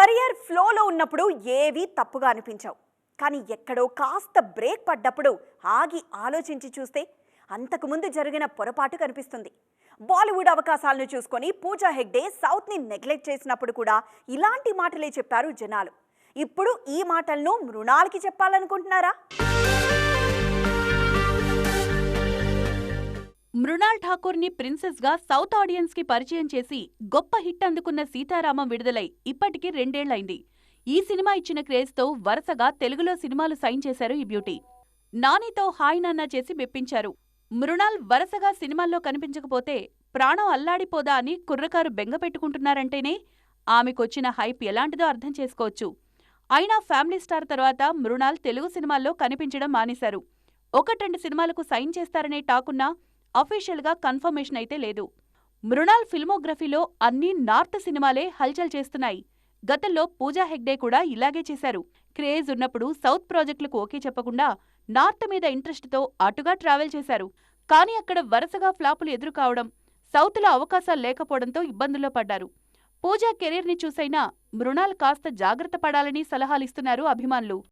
Career ఫ్లోలో ఉన్నప్పుడు ఏవి తప్పుగా అనిపించవు. కానీ ఎక్కడో కాస్త బ్రేక్ పడ్డప్పుడు ఆగి ఆలోచించి చూస్తే అంతకుముందు జరిగిన పొరపాటు కనిపిస్తుంది. బాలీవుడ్ అవకాశాలను చూసుకొని పూజా హెగ్డే సౌత్ని నెగ్లెక్ట్ చేసినప్పుడు కూడా ఇలాంటి మాటలే చెప్పారు జనాలు. ఇప్పుడు ఈ మాటలను మృణాల్కి చెప్పాలనుకుంటున్నారా? మృణాల్ ఠాకూర్ని ని ప్రిన్సెస్గా సౌత్ ఆడియన్స్కి పరిచయం చేసి గొప్ప హిట్ అందుకున్న సీతారామం విడుదలై ఇప్పటికి రెండేళ్ళైంది. ఈ సినిమా ఇచ్చిన క్రేజ్తో వరుసగా తెలుగులో సినిమాలు సైన్ చేశారు ఈ బ్యూటీ. నానితో హాయ్ నాన్న చేసి మెప్పించారు. మృణాల్ వరుసగా సినిమాల్లో కనిపించకపోతే ప్రాణం అల్లాడిపోదా అని కుర్రకారు బెంగపెట్టుకుంటున్నారంటేనే ఆమెకొచ్చిన హైప్ ఎలాంటిదో అర్థం చేసుకోవచ్చు. అయినా ఫ్యామిలీ స్టార్ తర్వాత మృణాల్ తెలుగు సినిమాల్లో కనిపించడం మానేశారు. ఒకటెండు సినిమాలకు సైన్ చేస్తారనే టాకున్నా అఫీషియల్గా కన్ఫర్మేషన్ అయితే లేదు. మృణాల్ ఫిల్మోగ్రఫీలో అన్ని నార్త్ సినిమాలే హల్చల్ చేస్తున్నాయి. గతంలో పూజా హెగ్డే కూడా ఇలాగే చేశారు. క్రేజ్ ఉన్నప్పుడు సౌత్ ప్రాజెక్టులకు ఓకే చెప్పకుండా నార్త్ మీద ఇంట్రెస్ట్తో అటుగా ట్రావెల్ చేశారు. కానీ అక్కడ వరుసగా ఫ్లాపులు ఎదురు కావడం సౌత్లో అవకాశాలు లేకపోవడంతో ఇబ్బందుల్లో పడ్డారు. పూజా కెరీర్ని చూసైనా మృణాల్ కాస్త జాగ్రత్త పడాలని సలహాలిస్తున్నారు అభిమానులు.